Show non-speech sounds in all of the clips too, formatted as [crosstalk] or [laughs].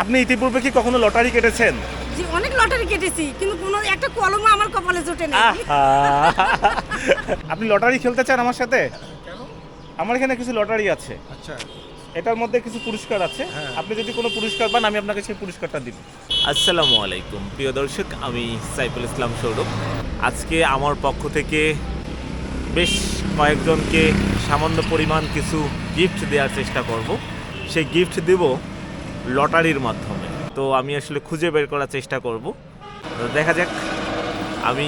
আপনি ইতিপূর্বে কি কখনো লটারি কেটেছেন? জি অনেক লটারি কেটেছি কিন্তু কোনো একটা কলমও আমার কপালে জোটে না আপনি লটারি খেলতে চান আমার সাথে? আমার এখানে কিছু লটারি আছে। আচ্ছা। এটার মধ্যে কিছু পুরস্কার আছে। হ্যাঁ। আপনি যদি কোনো পুরস্কার পান আমি আপনাকে সেই পুরস্কারটা দিব। আসসালামু আলাইকুম প্রিয় দর্শক আমি সাইফুল ইসলাম সৌরভ। আজকে আমার পক্ষ থেকে বেশ কয়েকজনকে সামান্য পরিমাণ কিছু গিফট দেওয়ার চেষ্টা করব। সেই গিফট দেব লটারির মাধ্যমে। তো আমি আসলে খুঁজে বের করার চেষ্টা করব। দেখা যাক আমি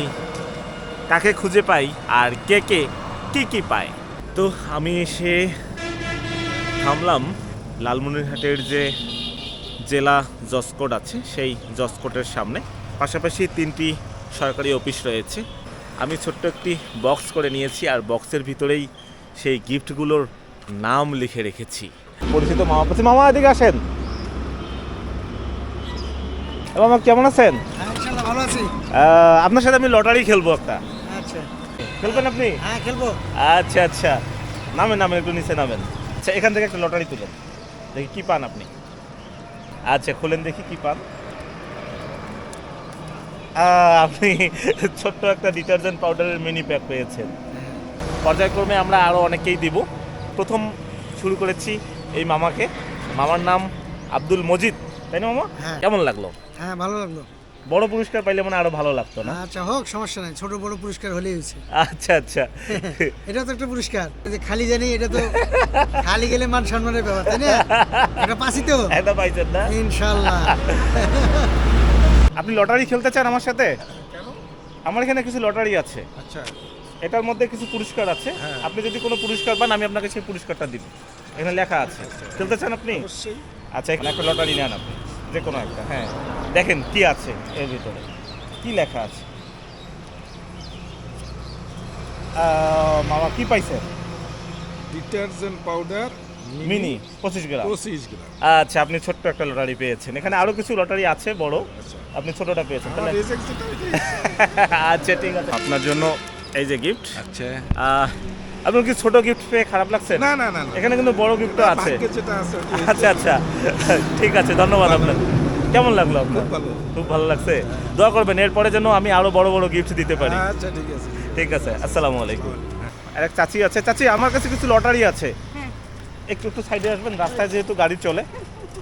কাকে খুঁজে পাই আর কে কে, কী কী পায়। তো আমি এসে থামলাম লালমনিরহাটের যে জেলা জসকোট আছে, সেই জসকোটের সামনে। পাশাপাশি তিনটি সরকারি অফিস রয়েছে। আমি ছোট্ট একটি বক্স করে নিয়েছি আর বক্সের ভিতরেই সেই গিফটগুলোর নাম লিখে রেখেছি। পরিচিত মামা পাচ্ছি মামা এদিকে আসেন। এ মামা কেমন আছেন? ভালো আছি। আপনার সাথে আমি লটারি খেলব একটা। আচ্ছা। খেলবেন আপনি? হ্যাঁ খেলব। আচ্ছা আচ্ছা। নামেন নামেন একটু নিচে নামেন। আচ্ছা এখান থেকে একটা লটারি তুলেন। দেখি কি পান আপনি। আচ্ছা খুলেন দেখি কি পান। আপনি ছোট্ট একটা ডিটারজেন্ট পাউডারের মিনি প্যাক পেয়েছেন। পর্যায়ক্রমে আমরা আরও অনেকেই দিব। প্রথম শুরু করেছি এই মামাকে। মামার নাম আব্দুল মজিদ। তাই না মামা? হ্যাঁ। কেমন লাগল? হ্যাঁ ভালো লাগল। বড় পুরস্কার পাইলে মানে আরও ভালো লাগতো না? আচ্ছা হোক সমস্যা নাই। ছোট বড় পুরস্কার হলেই হয়েছে। আচ্ছা আচ্ছা। [laughs] এটা তো একটা পুরস্কার। যে খালি জানি এটা তো খালি গেলে মান সম্মানের ব্যাপার তাই না? এটা পাসি তো। [laughs] একটা পাইছেন না? ইনশাল্লাহ। [laughs] আপনি লটারি খেলতে চান আমার সাথে? আমার এখানে কিছু লটারি আছে। আচ্ছা। এটার মধ্যে কিছু পুরস্কার আছে। হ্যাঁ। আপনি যদি কোনো পুরস্কার পান আমি আপনাকে সেই পুরস্কারটা দিব। এখানে লেখা আছে। খেলতে চান আপনি? আচ্ছা এখানে একটা লটারি নেন আপনি। যে কোনো একটা হ্যাঁ। দেখেন কি আছে এর ভিতরে। কি লেখা আছে? মামা কি পাইছে? ডিটারজেন্ট পাউডার মিনি পঁচিশ গ্রাম। পঁচিশ গ্রাম। আচ্ছা আপনি ছোট্ট একটা লটারি পেয়েছেন। এখানে আরও কিছু লটারি আছে বড়। আপনি ছোটটা পেয়েছেন তাহলে। [laughs] আচ্ছা ঠিক আছে। আপনার জন্য এই যে গিফট আচ্ছা। আপনার কি ছোট গিফট পেয়ে খারাপ লাগছে? না না না এখানে কিন্তু বড় গিফটও আছে। আছে আচ্ছা আচ্ছা। ঠিক আছে ধন্যবাদ আপনার কেমন লাগল আপনার? খুব ভালো। লাগছে। দোয়া করবেন এরপরে যেন আমি আরও বড় বড় গিফট দিতে পারি। আচ্ছা ঠিক আছে। ঠিক আছে আসসালামু আলাইকুম। আর এক চাচি আছে। চাচি আমার কাছে কিছু লটারি আছে। হ্যাঁ। একটু একটু সাইডে আসবেন রাস্তায় যেহেতু গাড়ি চলে।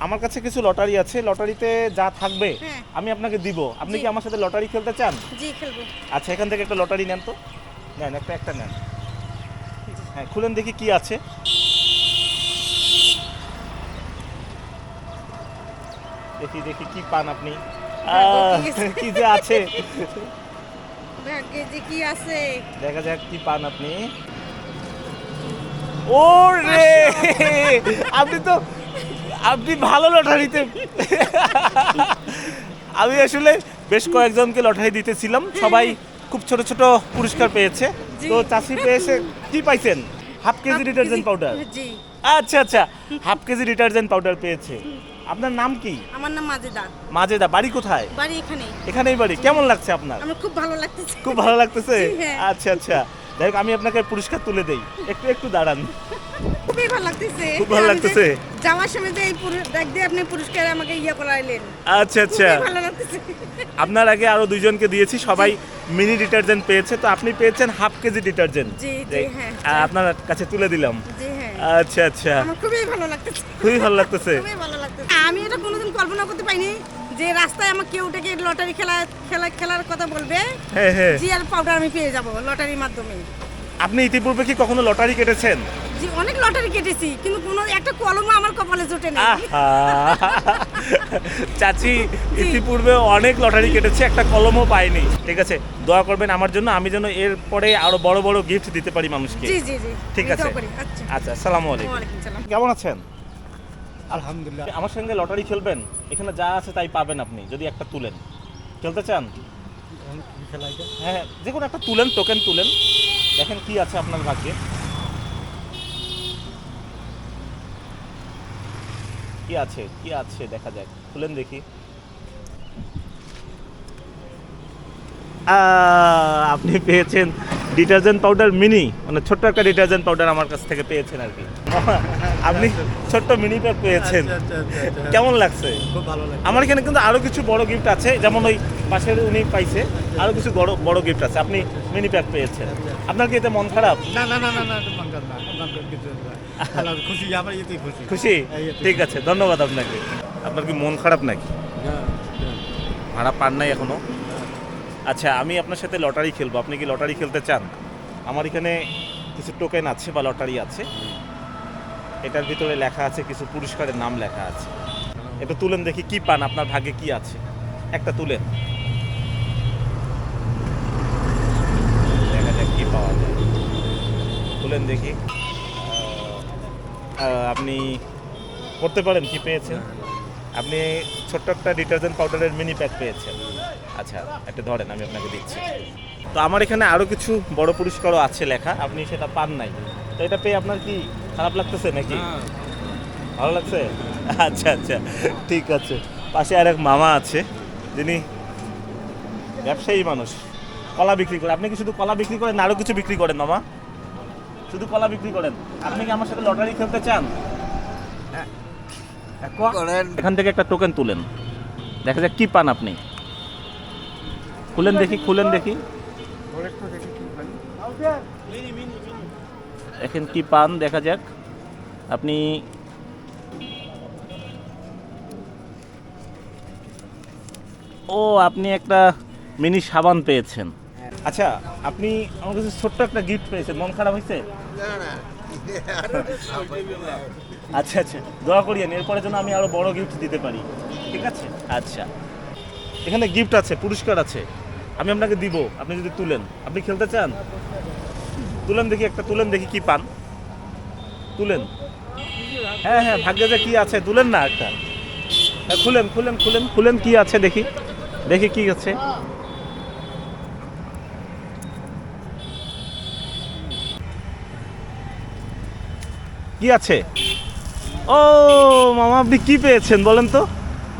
আমার কাছে কিছু লটারি আছে। লটারিতে যা থাকবে হ্যাঁ। আমি আপনাকে দিব। আপনি কি আমার সাথে লটারি খেলতে চান? জি খেলব। আচ্ছা এখান থেকে একটা লটারি নেন তো। নেন একটা একটা নেন। হ্যাঁ খুলেন দেখি কি আছে। দেখি দেখি কি পান আপনি। কি যে আছে? ভাগ্যে যে কি আছে? দেখা যাক কি পান আপনি। ও রে আপনি তো আপনি ভালো লটারিতে। আমি আসলে বেশ কয়েকজনকে লটারি দিতেছিলাম। সবাই খুব ছোট ছোট পুরস্কার পেয়েছে। তো চাষি পেয়েছে কি পাইছেন? হাফ কেজি ডিটারজেন্ট পাউডার জি। আচ্ছা আচ্ছা। হাফ কেজি ডিটারজেন্ট পাউডার পেয়েছে। আপনার নাম কি? আমার নাম মাজেদা। মাজেদা বাড়ি কোথায়? বাড়ি এখানে। এখানেই বাড়ি। কেমন লাগছে আপনার? আমার খুব ভালো লাগতেছে। খুব ভালো লাগতেছে? হ্যাঁ। আচ্ছা আচ্ছা। যাই হোক আমি আপনাকে পুরস্কার তুলে দেই। একটু একটু দাঁড়ান। খুবই ভালো লাগতেছে। খুব ভালো লাগতেছে? যাওয়ার সময় যে এই দেখ দিয়ে আপনি পুরস্কার আমাকে ইয়ে করাইলেন। আচ্ছা আচ্ছা। ভালো আপনার আগে আরও দুইজনকে দিয়েছি সবাই মিনি ডিটারজেন্ট পেয়েছে তো আপনি পেয়েছেন হাফ কেজি ডিটারজেন্ট জি, জি, হ্যাঁ। আপনার কাছে তুলে দিলাম। জি হ্যাঁ। আচ্ছা আচ্ছা। আমার খুবই ভালো লাগতেছে। খুবই ভালো লাগতেছে। খুবই ভালো লাগতেছে। আমি এটা কোনোদিন কল্পনা করতে পাইনি যে রাস্তায় আমার কেউ ডেকে লটারি খেলা খেলা খেলার কথা বলবে। হ্যাঁ হ্যাঁ। জিয়ার পাউডার আমি পেয়ে যাব লটারির মাধ্যমে। আপনি ইতিপূর্বে কি কখনো লটারি কেটেছেন? জি অনেক লটারি কেটেছি কিন্তু কোনো একটা কলমও আমার কপালে জোটে না [laughs] চাচি ইতিপূর্বে অনেক লটারি কেটেছে একটা কলমও পাইনি। ঠিক আছে দোয়া করবেন আমার জন্য আমি যেন এরপরে আরও বড় বড় গিফট দিতে পারি মানুষকে। জি জি জি ঠিক আছে। আচ্ছা। আচ্ছা আসসালামু আলাইকুম। কেমন আছেন? আলহামদুলিল্লাহ। আমার সঙ্গে লটারি খেলবেন? এখানে যা আছে তাই পাবেন আপনি যদি একটা তুলেন। খেলতে চান? হ্যাঁ হ্যাঁ যে কোনো একটা তুলেন টোকেন তুলেন। দেখেন কি আছে আপনার ভাগ্যে। কি আছে? কি আছে? দেখা যাক। খুলেন দেখি। আপনি পেয়েছেন ডিটারজেন্ট পাউডার মিনি মানে ছোট্ট একটা ডিটারজেন্ট পাউডার আমার কাছ থেকে পেয়েছেন আর কি। আপনি ছোট্ট মিনি প্যাক পেয়েছেন। কেমন লাগছে? খুব ভালো আমার এখানে কিন্তু আরও কিছু বড় গিফট আছে যেমন ওই পাশের উনি পাইছে আরও কিছু বড় বড় গিফট আছে। আপনি মিনি প্যাক পেয়েছেন। আপনার কি এতে মন খারাপ? না না না না না এটা বাঙ্গার না। ভালো, খুশি আমার এতেই খুশি। খুশি? ঠিক আছে ধন্যবাদ আপনাকে। আপনার কি মন খারাপ নাকি? ভাড়া পান নাই এখনও? আচ্ছা আমি আপনার সাথে লটারি খেলব। আপনি কি লটারি খেলতে চান? আমার এখানে কিছু টোকেন আছে বা লটারি আছে। এটার ভিতরে লেখা আছে কিছু পুরস্কারের নাম লেখা আছে। এটা তুলেন দেখি কি পান আপনার ভাগ্যে কি আছে? একটা তুলেন। দেখা যাক কি পাওয়া যায়। তুলেন দেখি। আপনি করতে পারেন কি পেয়েছেন? আপনি ছোট্ট একটা ডিটারজেন্ট পাউডারের মিনি প্যাক পেয়েছেন। আচ্ছা একটা ধরেন আমি আপনাকে দিচ্ছি। তো আমার এখানে আরও কিছু বড় পুরস্কারও আছে লেখা আপনি সেটা পান নাই। তো এটা পেয়ে আপনার কি খারাপ লাগতেছে নাকি? ভালো লাগছে? আচ্ছা আচ্ছা ঠিক আছে। পাশে আর এক মামা আছে যিনি ব্যবসায়ী মানুষ কলা বিক্রি করে। আপনি কি শুধু কলা বিক্রি করেন আরও কিছু বিক্রি করেন মামা? শুধু কলা বিক্রি করেন। আপনি কি আমার সাথে লটারি খেলতে চান? এখান থেকে একটা টোকেন তুলেন। দেখা যাক কি পান আপনি। খুলেন দেখি খুলেন দেখি। দেখেন কি পান দেখা যাক। আপনি ও আপনি একটা মিনি সাবান পেয়েছেন। আচ্ছা আপনি আমার কাছে ছোট্ট একটা গিফট পেয়েছেন। মন খারাপ হয়েছে? আচ্ছা আচ্ছা দোয়া করিয়েন এরপরে যেন আমি আরও বড় গিফট দিতে পারি। ঠিক আছে? আচ্ছা। এখানে গিফট আছে পুরস্কার আছে। আমি আপনাকে দিব, আপনি যদি তুলেন। আপনি খেলতে চান? তুলেন দেখি, একটা তুলেন দেখি কি পান। তুলেন। হ্যাঁ হ্যাঁ ভাগ্যে যে কি আছে, তুলেন না একটা। হ্যাঁ খুলেন খুলেন খুলেন খুলেন কি আছে দেখি। দেখি কি আছে। কি আছে? ও, মামা, আপনি কি পেয়েছেন বলেন তো?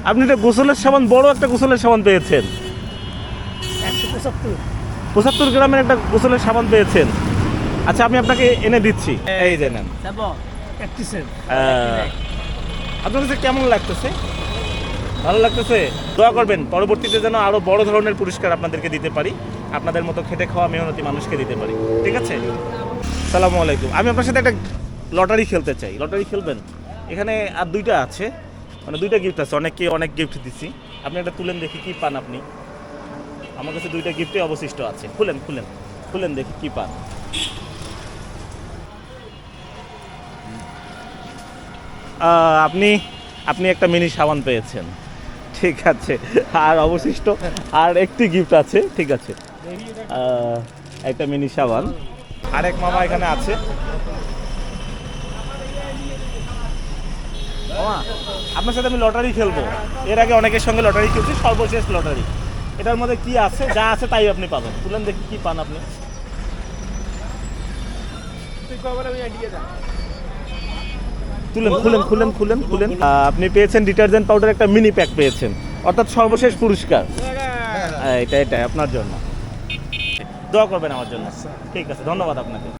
আপনি একটা গোসলের সাবান, বড় একটা গোসলের সাবান পেয়েছেন। পঁচাত্তর। গ্রামের একটা গোসলের সাবান পেয়েছেন। আচ্ছা আমি আপনাকে এনে দিচ্ছি। এই যে নেন। আপনার কাছে কেমন লাগতেছে? ভালো লাগতেছে? দোয়া করবেন পরবর্তীতে যেন আরও বড় ধরনের পুরস্কার আপনাদেরকে দিতে পারি। আপনাদের মতো খেটে খাওয়া মেহনতি মানুষকে দিতে পারি। ঠিক আছে? সালামু আলাইকুম। আমি আপনার সাথে একটা লটারি খেলতে চাই। লটারি খেলবেন? এখানে আর দুইটা আছে। মানে দুইটা গিফট আছে। অনেককে অনেক গিফট দিচ্ছি আপনি একটা তুলেন দেখি কি পান আপনি। আমার কাছে দুইটা গিফটই অবশিষ্ট আছে। খুলেন খুলেন খুলেন দেখি কি পান। আপনি আপনি একটা মিনি সাবান পেয়েছেন। ঠিক আছে, আর অবশিষ্ট, আর একটি গিফট আছে, ঠিক আছে। একটা মিনি সাবান। আরেক মামা এখানে আছে। আপনার সাথে আমি লটারি খেলব। এর আগে অনেকের সঙ্গে লটারি খেলছি, সর্বশেষ লটারি। এটার মধ্যে কি আছে? যা আছে তাই আপনি পাবেন। তুলেন দেখি কি পান আপনি। তুলেন, খুলেন খুলেন খুলেন খুলেন। আপনি পেয়েছেন ডিটারজেন্ট পাউডার, একটা মিনি প্যাক পেয়েছেন। অর্থাৎ সর্বশেষ পুরস্কার। এটা এটা, আপনার জন্য। দোয়া করবেন আমার জন্য। ঠিক আছে, ধন্যবাদ আপনাকে।